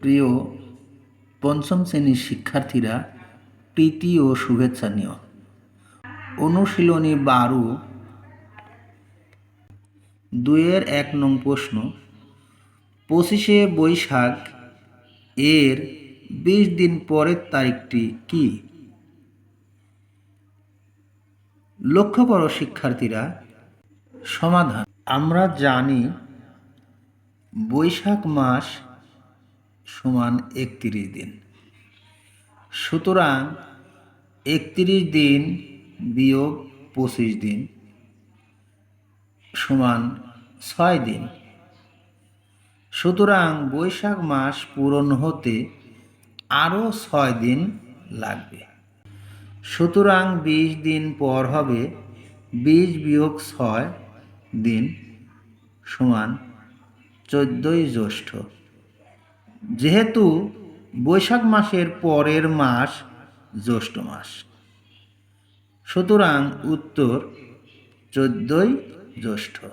প্রিয় পঞ্চম শ্রেণির শিক্ষার্থীরা প্রীতি ও শুভেচ্ছা নিও। অনুশীলনী বারো দুয়ের এক নং প্রশ্ন, পঁচিশে বৈশাখ এর বিশ দিন পরের তারিখটি কি? লক্ষ্য করো শিক্ষার্থীরা, সমাধান। আমরা জানি বৈশাখ মাস সমান একত্রিশ দিন। সুতরাং একত্রিশ দিন বিয়োগ পঁচিশ দিন সমান ছয় দিন। সুতরাং বৈশাখ মাস পূরণ হতে আরও ছয় দিন লাগবে। সুতরাং বিশ দিন পর হবে বিশ বিয়োগ ছয় দিন সমান চোদ্দোই জ্যৈষ্ঠ। যেহেতু বৈশাখ মাসের পরের মাস জ্যৈষ্ঠ মাস। সুতরাং উত্তর চোদ্দই জ্যৈষ্ঠ।